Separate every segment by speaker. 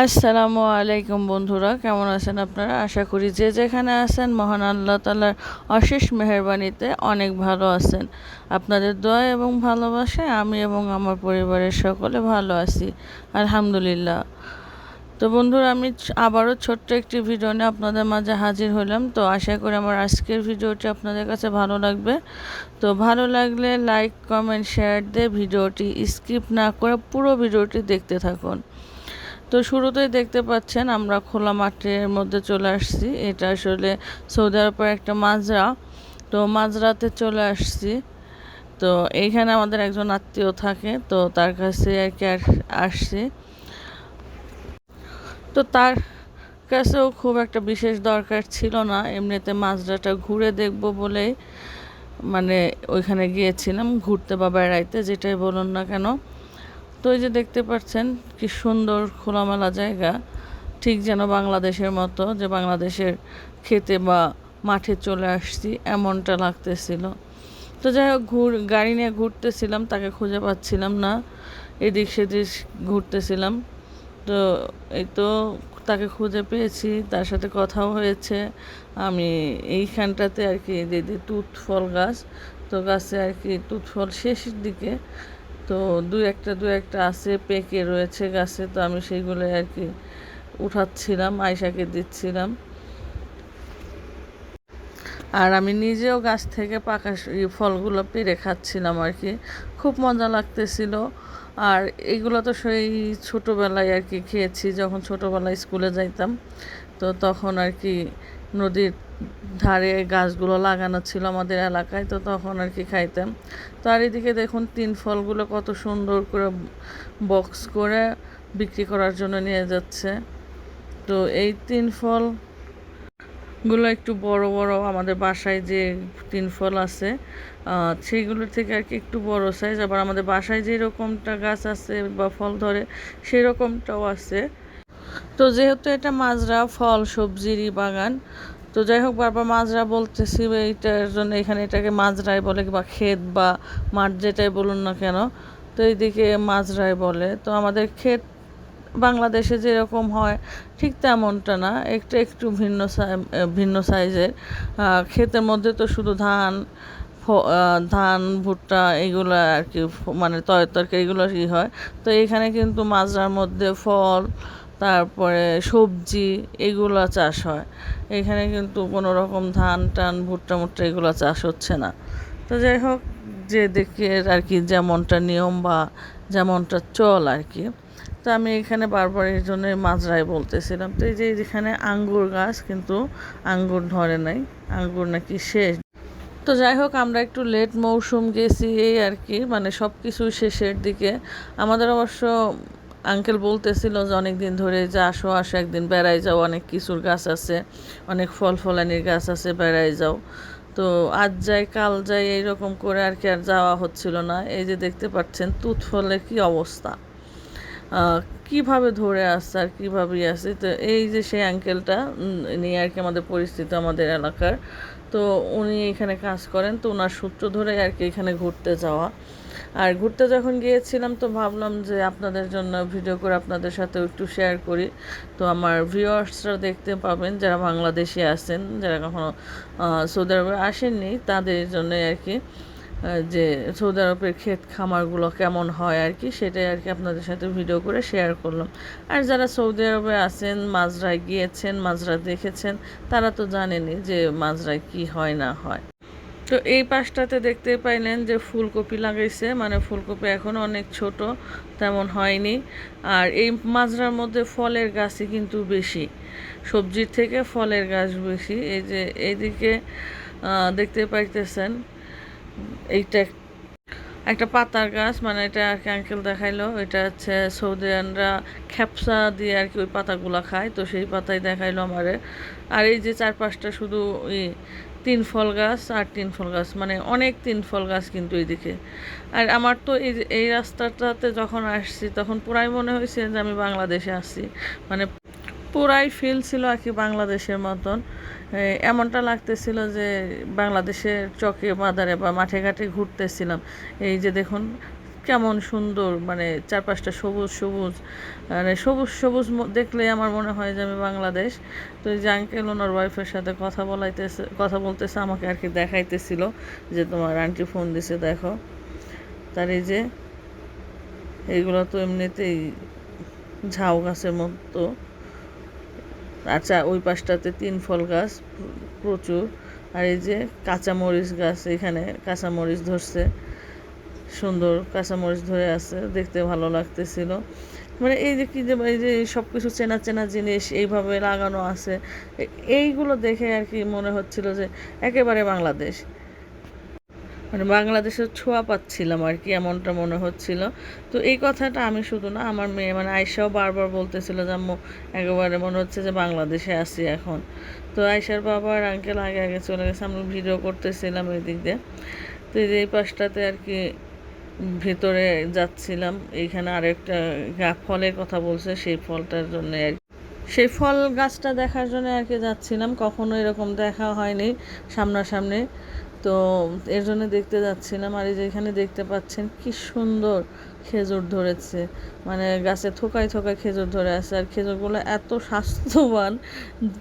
Speaker 1: আসসালামু আলাইকুম বন্ধুরা, কেমন আছেন আপনারা? আশা করি যে যেখানে আছেন, মহান আল্লাহ তালার অশেষ মেহরবানিতে অনেক ভালো আছেন। আপনাদের দোয়া এবং ভালোবাসায় আমি এবং আমার পরিবারের সকলে ভালো আছি, আলহামদুলিল্লাহ। তো বন্ধুরা, আমি আবারও ছোট্ট একটি ভিডিও নিয়ে আপনাদের মাঝে হাজির হলাম। তো আশা করি আমার আজকের ভিডিওটি আপনাদের কাছে ভালো লাগবে। তো ভালো লাগলে লাইক, কমেন্ট, শেয়ার দিয়ে ভিডিওটি স্কিপ না করে পুরো ভিডিওটি দেখতে থাকুন। তো শুরুতেই দেখতে পাচ্ছেন আমরা খোলা মাঠের মধ্যে চলে আসছি। এটা আসলে সৌদি আরবের একটা মাজরা। তো মাজরাতে চলে আসছি। তো এইখানে আমাদের একজন আত্মীয় থাকে, তো তার কাছে আর কি আসছি। তো তার কাছেও খুব একটা বিশেষ দরকার ছিল না। এমনিতে মাজরাটা ঘুরে দেখব বলেই মানে ওইখানে গিয়েছিলাম, ঘুরতে বা বেড়াইতে, যেটাই বলুন না কেন। তো এই যে দেখতে পাচ্ছেন, কি সুন্দর খোলামেলা জায়গা। ঠিক যেন বাংলাদেশের মতো, যে বাংলাদেশের খেতে বা মাঠে চলে আসছি, এমনটা লাগতেছিল। তো যাই হোক, ঘুর, গাড়ি নিয়ে ঘুরতেছিলাম, তাকে খুঁজে পাচ্ছিলাম না। এদিক সেদিক ঘুরতেছিলাম। তো এই তো তাকে খুঁজে পেয়েছি, তার সাথে কথাও হয়েছে। আমি এইখানটাতে আর কি দিদি তুত ফল গাছ, তো গাছে আর কি তুত ফল শেষের দিকে তো দু একটা দু একটা আছে, পেকে রয়েছে গাছে, তো আমি সেইগুলো আর কি উঠাচ্ছিলাম আয়সাকে দিচ্ছিলাম। আর আমি নিজেও গাছ থেকে পাকা ফলগুলো পেরে খাচ্ছিলাম আর কি। খুব মজা লাগতেছিল। আর এগুলো তো সেই ছোটোবেলায় আর কি খেয়েছি, যখন ছোটোবেলায় স্কুলে যাইতাম, তো তখন আর কি নদীর ধারে গাছগুলো লাগানো ছিল আমাদের এলাকায়, তো তখন আর কি খাইতাম। তো আর এদিকে দেখুন তিন ফলগুলো কত সুন্দর করে বক্স করে বিক্রি করার জন্য নিয়ে যাচ্ছে। তো এই তিন ফলগুলো একটু বড় বড় আমাদের বাসায় যে তিন ফল আছে সেইগুলোর থেকে আর কি একটু বড় সাইজ আবার আমাদের বাসায় যেরকমটা গাছ আছে বা ফল ধরে সেই রকমটাও আছে। তো যেহেতু এটা মাজরা, ফল সবজিরই বাগান, তো যাই হোক, বারবার মাজরা বলতেছি এইটার জন্য এখানে এটাকে মাজরাই বলে, বা ক্ষেত, বা মাঠ যেটাই বলুন না কেন, তো এইদিকে মাজরাই বলে। তো আমাদের ক্ষেত বাংলাদেশে যেরকম হয়, ঠিক তেমনটা না, একটু একটু ভিন্ন ভিন্ন সাইজের। ক্ষেতের মধ্যে তো শুধু ধান ধান, ভুট্টা, এগুলো আর কি মানে তরকারি, এগুলো কি হয়। তো এখানে কিন্তু মাজরার মধ্যে ফল তারপরে সবজি এগুলো চাষ হয়। এখানে কিন্তু কোনো রকম ধান, টান, ভুট্টা, মুট্টা এগুলো চাষ হচ্ছে না। তো যাই হোক, যে দেখে আর কি যেমনটা নিয়ম বা যেমনটা চল আর কি। তো আমি এখানে বারবার এই জন্য মাজরাই বলতেছিলাম। তো এই যে যেখানে আঙ্গুর গাছ কিন্তু আঙ্গুর ধরে নাই, আঙ্গুর নাকি শেষ। তো যাই হোক, আমরা একটু লেট মৌসুম গেছি এই আর কি মানে সব কিছু শেষের দিকে। আমাদের অবশ্য আঙ্কেল বলতেছিল যে অনেক দিন ধরে যে আসো আসো, একদিন বেড়াই যাও, অনেক কিছুর গাছ আছে, অনেক ফল ফলানির গাছ আছে বেড়াই যাও। তো আজ যাই কাল যাই এইরকম করে আর কি আর যাওয়া হচ্ছিল না। এই যে দেখতে পাচ্ছেন তুত ফলের কি অবস্থা। কীভাবে ধরে আসছে আর কীভাবে আসছে? তো এই যে সেই আঙ্কেলটা নিয়ে আর কি আমাদের পরিস্থিতি আমাদের এলাকার। তো উনি এখানে কাজ করেন, তো ওনার সূত্র ধরে আর কি এখানে ঘুরতে যাওয়া। আর ঘুরতে যখন গিয়েছিলাম, তো ভাবলাম যে আপনাদের জন্য ভিডিও করে আপনাদের সাথে একটু শেয়ার করি। তো আমার ভিউয়ার্সরা দেখতে পাবেন, যারা বাংলাদেশে আছেন, যারা কখনো সৌদি আরবে আসেননি, তাদের জন্য আর কি যে সৌদি আরবের ক্ষেত খামারগুলো কেমন হয় আর কি, সেটাই আর কি আপনাদের সাথে ভিডিও করে শেয়ার করলাম। আর যারা সৌদি আরবে আছেন, মাজরায় গিয়েছেন মাজরা দেখেছেন, তারা তো জানেনই যে মাজরায় কি হয়, না হয়। তো এই পাশটাতে দেখতে পাইলেন যে ফুলকপি লাগাইছে মানে ফুলকপি এখন অনেক ছোট, তেমন হয়নি। আর এই মাজরার মধ্যে ফলের গাছই কিন্তু বেশি, সবজির থেকে ফলের গাছ বেশি। এই যে এইদিকে দেখতে পাইতেছেন, এইটা এক- একটা পাতার গাছ মানে এটা আর কি আঙ্কেল দেখাইলো, এটা হচ্ছে সৌদিয়ানরা খ্যাপসা দিয়ে আর কি ওই পাতাগুলা খায়, তো সেই পাতাই দেখাইলো আমারে। আর এই যে চার পাঁচটা শুধু ই তিন ফল গাছ আর তিন ফল গাছ মানে অনেক তিন ফল গাছ কিন্তু এইদিকে। আর আমার তো এই এই রাস্তাটাতে যখন আসছি, তখন পুরাই মনে হয়েছে যে আমি বাংলাদেশে আসছি মানে পুরাই ফিল ছিল আর কি বাংলাদেশের মতন। এমনটা লাগতেছিল যে বাংলাদেশের চকে বাজারে বা মাঠে ঘাটে ঘুরতেছিলাম। এই যে দেখুন কেমন সুন্দর মানে চারপাশটা সবুজ সবুজ। মানে সবুজ সবুজ দেখলে আমার মনে হয় যে আমি বাংলাদেশ। তো এই যে আঙ্কেল ওনার ওয়াইফের সাথে কথা বলাইতেছে, কথা বলতেছে, আমাকে আর কি দেখাইতেছিল যে তোমার আন্টি ফোন দিছে, দেখো। তার এই যে এইগুলো তো এমনিতেই ঝাউ গাছের মতো। আচ্ছা ওই পাশটাতে তিন ফল গাছ, প্রচুর। আর এই যে কাঁচামরিচ গাছ, এখানে কাঁচামরিচ ধরছে। সুন্দর কাঁচামরিচ ধরে আছে, দেখতে ভালো লাগতেছিল। মানে এই যে কি যে, এই যে সব কিছু চেনা চেনা জিনিস এইভাবে লাগানো আছে এইগুলো দেখে আর কি মনে হচ্ছিল যে একেবারে বাংলাদেশ। মানে বাংলাদেশের ছোঁয়া পাচ্ছিলাম আর কি, এমনটা মনে হচ্ছিল। তো এই কথাটা আমি শুধু না, আমার মেয়ে মানে আয়সাও বারবার বলতেছিল যে, আম্মু, একেবারে মনে হচ্ছে যে বাংলাদেশে আছি এখন। তো আয়সার বাবা আর আঙ্কেল আগে আগে চলে গেছে, আমরা ভিডিও করতেছিলাম এই দিক দিয়ে। তো এই পাশটাতে আর কি ভেতরে যাচ্ছিলাম এইখানে আরেকটা ফলের কথা বলছে, সেই ফলটার জন্য আর সেই ফল গাছটা দেখার জন্য আর কি যাচ্ছিলাম, কখনো এরকম দেখা হয়নি সামনাসামনি। তো এর জন্য দেখতে যাচ্ছিলাম, আর এই যে এখানে দেখতে পাচ্ছেন কি সুন্দর খেজুর ধরেছে। মানে গাছে থোকায় থোকায় খেজুর ধরে আছে, আর খেজুরগুলো এত স্বাস্থ্যবান,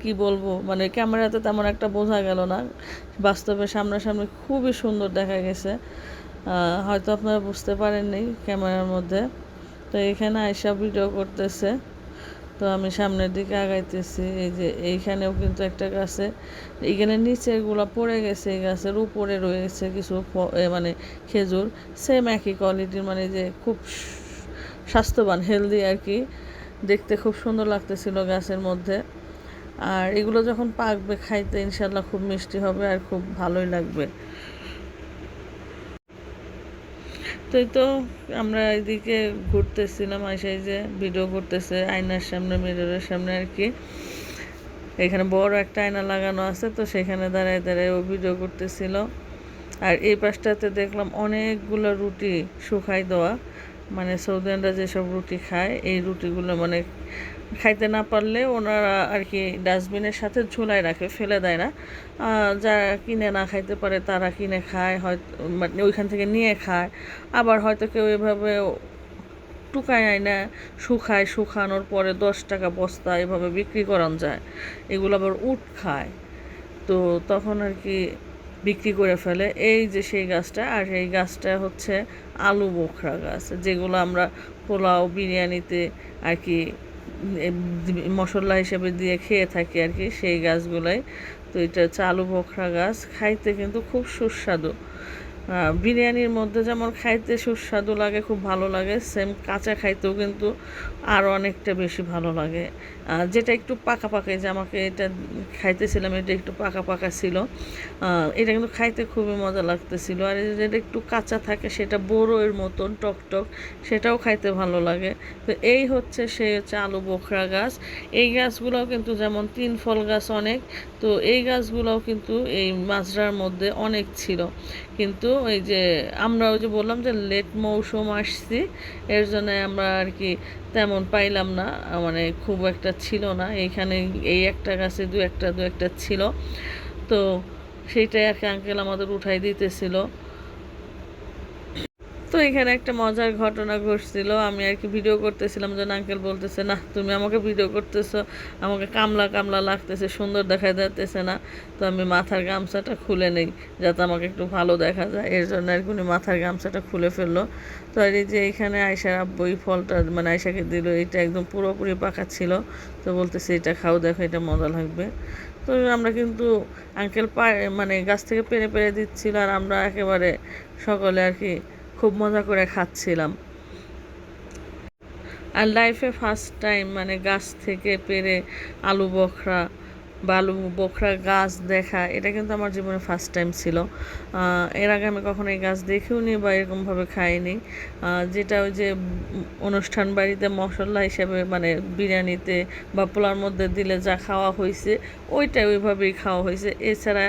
Speaker 1: কি বলব মানে ক্যামেরাতে তেমন একটা বোঝা গেল না। বাস্তবে সামনাসামনি খুবই সুন্দর দেখা গেছে। হয়তো আপনারা বুঝতে পারেননি ক্যামেরার মধ্যে। তো এখানে আয়সা ভিডিও করতেছে। তো আমি সামনের দিকে আগাইতেছি। এই যে এইখানেও কিন্তু একটা গাছে, এইখানে নিচেরগুলো পড়ে গেছে, এই গাছের উপরে রয়েছে কিছু মানে খেজুর। সেম একই কোয়ালিটির মানে যে খুব স্বাস্থ্যবান হেলদি আর কি। দেখতে খুব সুন্দর লাগতেছিল গাছের মধ্যে। আর এগুলো যখন পাকবে খাইতে ইনশাল্লাহ খুব মিষ্টি হবে আর খুব ভালোই লাগবে। তো তো আমরা এদিকে ঘুরতেছিলাম আসাই যে ভিডিও করতেছে, আয়নার সামনে মিররের সামনে আর কি। এখানে বড় একটা আয়না লাগানো আছে, তো সেখানে দাঁড়ায় দাঁড়ায় ও ভিডিও করতেছিল। আর এই পাশটাতে দেখলাম অনেকগুলো রুটি শুকাই দেওয়া। মানে সৌদিয়ানরা যেসব রুটি খায়, এই রুটিগুলো মানে খাইতে না পারলে ওনারা আর কি ডাস্টবিনের সাথে ঝুলাই রাখে, ফেলে দেয় না। যারা কিনে না খাইতে পারে তারা কিনে খায়, হয়তো মানে ওইখান থেকে নিয়ে খায়। আবার হয়তো কেউ এভাবে টুকায় আয় না, শুকায়, শুকানোর পরে দশ টাকা বস্তা এভাবে বিক্রি করানো যায়। এগুলো আবার উট খায়। তো তখন আর কি বিক্রি করে ফেলে। এই যে সেই গাছটা, আর এই গাছটা হচ্ছে আলু বোখরা গাছ, যেগুলো আমরা পোলাও, বিরিয়ানিতে আর কি মশলা হিসেবে দিয়ে খেয়ে থাকি আর কি, সেই গাছগুলাই। তো এটা হচ্ছে আলু বোখরা গাছ, খাইতে কিন্তু খুব সুস্বাদু। বিরিয়ানির মধ্যে যেমন খাইতে সুস্বাদু লাগে, খুব ভালো লাগে, সেম কাঁচা খাইতেও কিন্তু আরও অনেকটা বেশি ভালো লাগে। যেটা একটু পাকা পাকা যে আমাকে এটা খাইতেছিলাম, এটা একটু পাকা পাকা ছিল। এটা কিন্তু খাইতে খুবই মজা লাগতেছিল। আর যেটা একটু কাঁচা থাকে, সেটা বড়োয়ের মতন, টক টক, সেটাও খাইতে ভালো লাগে। তো এই হচ্ছে সেই হচ্ছে আলু বোখরা গাছ। এই গাছগুলোও কিন্তু যেমন তিন ফল গাছ অনেক, তো এই গাছগুলোও কিন্তু এই মাজরার মধ্যে অনেক ছিল। কিন্তু ওই যে আমরা ওই যে বললাম যে লেট মৌসুম আসছি, এর জন্য আমরা আর কি তেমন পাইলাম না। মানে খুব একটা ছিল না। এইখানে এই একটা গাছে দু একটা দু একটা ছিল। তো সেইটাই আর কি আঙ্কেল আমাদের উঠাই দিতেছিল। এখানে একটা মজার ঘটনা ঘটছিল। আমি আর কি ভিডিও করতেছিলাম যেন আঙ্কেল বলতেছে না তুমি আমাকে ভিডিও করতেছো, আমাকে কামলা কামলা লাগতেছে, সুন্দর দেখা যাইতেছে না। তো আমি মাথার গামছাটা খুলে নেই, যাতে আমাকে একটু ভালো দেখা যায়। এর জন্য আর কি মাথার গামছাটা খুলে ফেলল। তো আর এই যে এখানে আয়সার আব্বু এই ফলটা মানে আয়সাকে দিল, এটা একদম পুরোপুরি পাকা ছিল। তো বলতেছে, এটা খাও, দেখো, এটা মজা লাগবে। তো আমরা কিন্তু আঙ্কেল পায়ে মানে গাছ থেকে পেরে পেরে দিচ্ছিল, আর আমরা একেবারে সকলে আর কি খুব মজা করে খাচ্ছিলাম। আর লাইফে ফার্স্ট টাইম মানে গাছ থেকে পেরে আলু বখরা বা আলু বখরা, গাছ দেখা, এটা কিন্তু আমার জীবনে ফার্স্ট টাইম ছিল। এর আগে আমি কখনো এই গাছ দেখেও নি বা এরকমভাবে খাইনি। যেটা ওই যে অনুষ্ঠান বাড়িতে মশলা হিসেবে মানে বিরিয়ানিতে বা পোলার মধ্যে দিলে যা খাওয়া হয়েছে ওইটা ওইভাবেই খাওয়া হয়েছে এছাড়া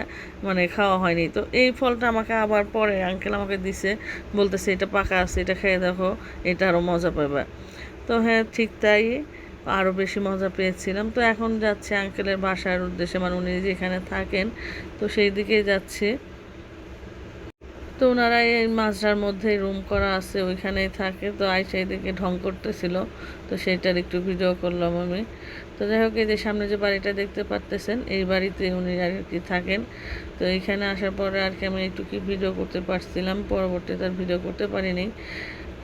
Speaker 1: মানে খাওয়া হয়নি। তো এই ফলটা আমাকে আবার পরে আঙ্কেল আমাকে দিছে, বলতেছে, এটা পাকা আছে, এটা খেয়ে দেখো, এটা আরও মজা পাবে। তো হ্যাঁ ঠিক তাই। আরও বেশি মজা পেয়েছিলাম। তো এখন যাচ্ছে আঙ্কেলের বাসার উদ্দেশ্যে মানে উনি যেখানে থাকেন, তো সেই দিকেই যাচ্ছে। তো ওনারা এই মাঝরার মধ্যে রুম করা আছে, ওইখানেই থাকে। তো আইসা এদিকে ঢং করতেছিল, তো সেইটার একটু ভিডিও করলাম আমি। তো যাই হোক, এই যে সামনে যে বাড়িটা দেখতে পারতেছেন, এই বাড়িতে উনি আর কি থাকেন। তো এইখানে আসার পরে আর কি আমি একটু কি ভিডিও করতে পারছিলাম, পরবর্তীতে আর ভিডিও করতে পারিনি।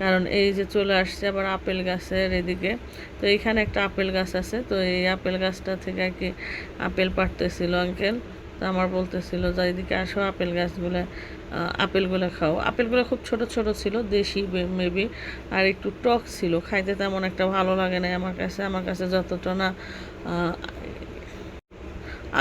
Speaker 1: কারণ এই যে চলে আসছে আবার আপেল গাছের এদিকে। তো এইখানে একটা আপেল গাছ আছে, তো এই আপেল গাছটা থেকে আর কি আপেল পাড়তেছিল আঙ্কেল তো আমার বলতেছিল, যে এদিকে আসো, আপেল গাছগুলো আপেলগুলো খাও। আপেলগুলো খুব ছোট ছোট ছিল, দেশি মেবি আর একটু টক ছিল। খাইতে তেমন একটা ভালো লাগে না আমার কাছে। আমার কাছে যতটা না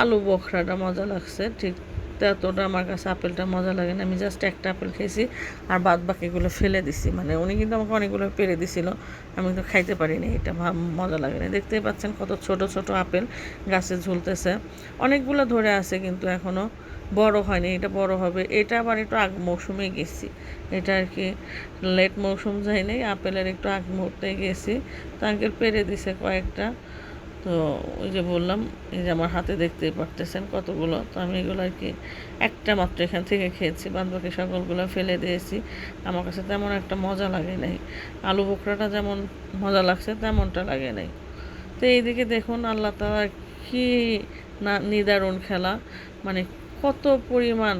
Speaker 1: আলু বখরাটা মজা লাগছে, ঠিক ততটা আমার কাছে আপেলটা মজা লাগে না। আমি জাস্ট একটা আপেল খেয়েছি আর বাদ বাকিগুলো ফেলে দিছি। মানে উনি কিন্তু আমাকে অনেকগুলো পেরে দিছিল। আমি তো খাইতে পারিনি। এটা মজা লাগে না। দেখতেই পাচ্ছেন কত ছোট ছোট আপেল গাছে ঝুলতেছে। অনেকগুলো ধরে আছে কিন্তু এখনও বড় হয়নি। এটা বড় হবে। এটা আবার একটু আগ মৌসুমে গেছি। এটা আর কি লেট মৌসুম যায়নি। আপেলের একটু আগ মুহূর্তে গেছি। তো আঙ্কেল পেরে দিছে কয়েকটা। তো ওই যে বললাম, এই যে আমার হাতে দেখতেই পারতেছেন কতগুলো। তো আমি এগুলো আর কি একটা মাত্র এখান থেকে খেয়েছি বাদ সকলগুলো ফেলে দিয়েছি। আমার কাছে তেমন একটা মজা লাগে নাই। আলু বোকরাটা যেমন মজা লাগছে, তেমনটা লাগে নাই। তো এইদিকে দেখুন, আল্লাহ তালা কি না নিদারুণ খেলা। মানে কত পরিমাণ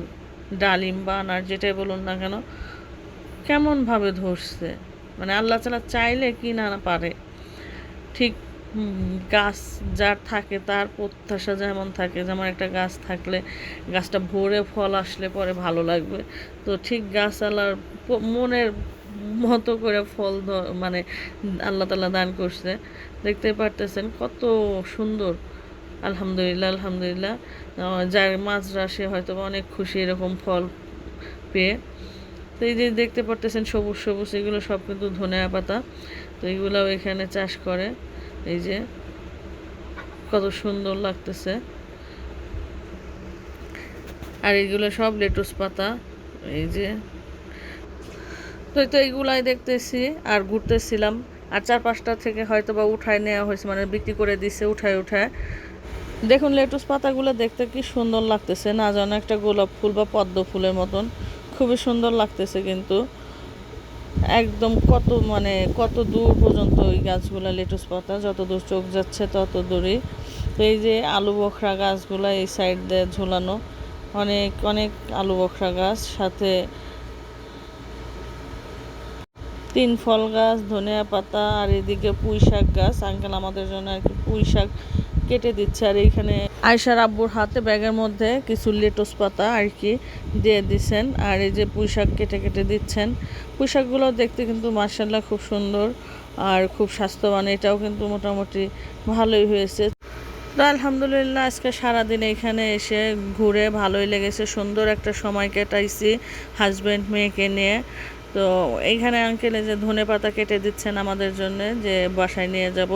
Speaker 1: ডালিম বা আনার যেটাই বলুন না কেন, কেমনভাবে ধরছে। মানে আল্লাহ তালা চাইলে কি না পারে, ঠিক গাছ যার থাকে তার প্রত্যাশা যেমন থাকে, যেমন একটা গাছ থাকলে গাছটা ভরে ফল আসলে পরে ভালো লাগবে। তো ঠিক গাছওয়ালার প- মনের মতো করে ফল মানে আল্লাহ তালা দান করছে। দেখতে পারতেছেন কত সুন্দর। আলহামদুলিল্লাহ আলহামদুলিল্লাহ। যার মাঝরা সে হয়তো অনেক খুশি এরকম ফল পেয়ে। তো এই যে দেখতে পারতেছেন সবুজ সবুজ, এগুলো সব কিন্তু ধনিয়া পাতা তো এগুলাও এখানে চাষ করে। এই যে, কত সুন্দর লাগতেছে। আর এগুলো সব লেটুস পাতা, এই যে। তো তো এইগুলাই দেখতেছি আর ঘুরতেছিলাম, আর চার পাঁচটা থেকে হয়তো বা উঠায় নেওয়া হয়েছে মানে বিক্রি করে দিছে, উঠায় উঠায়। দেখুন লেটুস পাতাগুলো দেখতে কি সুন্দর লাগতেছে, না যেন একটা গোলাপ ফুল বা পদ্ম ফুলের মতন। খুবই সুন্দর লাগতেছে কিন্তু। একদম কত মানে কত দূর পর্যন্ত ওই গাছগুলো লেটুস পাতা, যত দূর চোখ যাচ্ছে তত দূরে। তো এই যে আলু বখরা গাছগুলো এই সাইড দিয়ে ঝুলানো, অনেক অনেক আলু বখরা গাছ, সাথে তিন ফল গাছ, ধনিয়া পাতা, আর এদিকে পুঁই শাক গাছ। আঙ্কেল, আমাদের জন্য আর কি পুঁই শাক কেটে দিচ্ছে। আর এইখানে আয়সার আব্বুর হাতে ব্যাগের মধ্যে কিছু লেটুস পাতা আর কি দিয়ে দিচ্ছেন আর এই যে পুঁই শাক কেটে কেটে দিচ্ছেন। পুঁই শাকগুলো দেখতে কিন্তু মার্শাল্লাহ খুব সুন্দর আর খুব স্বাস্থ্যবান। এটাও কিন্তু মোটামুটি ভালোই হয়েছে। তো আলহামদুলিল্লাহ আজকে সারাদিন এখানে এসে ঘুরে ভালোই লেগেছে। সুন্দর একটা সময় কাটাইছি হাজব্যান্ড মেয়েকে নিয়ে। তো এইখানে আঙ্কেলে যে ধনে পাতা কেটে দিচ্ছেন আমাদের জন্য, যে বাসায় নিয়ে যাব।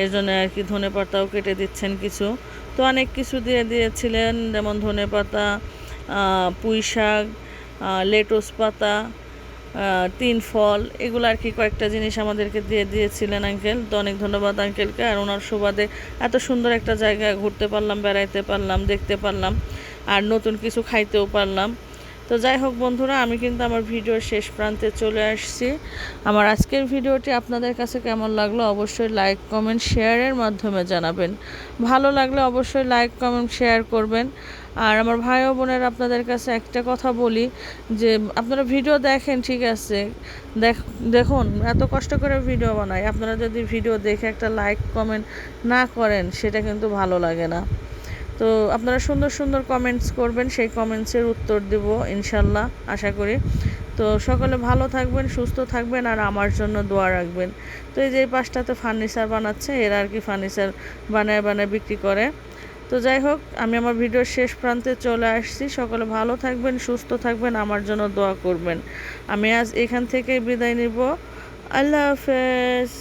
Speaker 1: এর জন্য আর কি ধনে পাতাও কেটে দিচ্ছেন কিছু। তো অনেক কিছু দিয়ে দিয়েছিলেন, যেমন ধনে পাতা পুঁই শাক লেটুস পাতা তিন ফল, এগুলো আর কি কয়েকটা জিনিস আমাদেরকে দিয়ে দিয়েছিলেন আঙ্কেল তো অনেক ধন্যবাদ আঙ্কেলকে আর ওনার সুবাদে এত সুন্দর একটা জায়গায় ঘুরতে পারলাম, বেড়াইতে পারলাম, দেখতে পারলাম। আর নতুন কিছু খাইতেও পারলাম। তো যাই হোক বন্ধুরা, আমি কিন্তু আমার ভিডিওর শেষ প্রান্তে চলে আসছি। আমার আজকের ভিডিওটি আপনাদের কাছে কেমন লাগল অবশ্যই লাইক, কমেন্ট, শেয়ারের মাধ্যমে জানাবেন। ভালো লাগলে অবশ্যই লাইক, কমেন্ট, শেয়ার করবেন। আর আমার ভাই ও বোনের আপনাদের কাছে একটা কথা বলি, যে আপনারা ভিডিও দেখেন, ঠিক আছে? দেখ, দেখুন, এত কষ্ট করে ভিডিও বানাই। আপনারা যদি ভিডিও দেখে একটা লাইক, কমেন্ট না করেন, সেটা কিন্তু ভালো লাগে না। তো আপনারা সুন্দর সুন্দর কমেন্টস করবেন, সেই কমেন্টসের উত্তর দেব ইনশাল্লাহ, আশা করি। তো সকলে ভালো থাকবেন, সুস্থ থাকবেন আর আমার জন্য দোয়া রাখবেন। তো এই যে এই পাশটাতে ফার্নিচার বানাচ্ছে, এরা আর কি ফার্নিচার বানায় বানায় বিক্রি করে। তো যাই হোক, আমি আমার ভিডিওর শেষ প্রান্তে চলে আসছি। সকলে ভালো থাকবেন, সুস্থ থাকবেন, আমার জন্য দোয়া করবেন। আমি আজ এখান থেকে বিদায় নিব। আল্লাহ হাফেজ।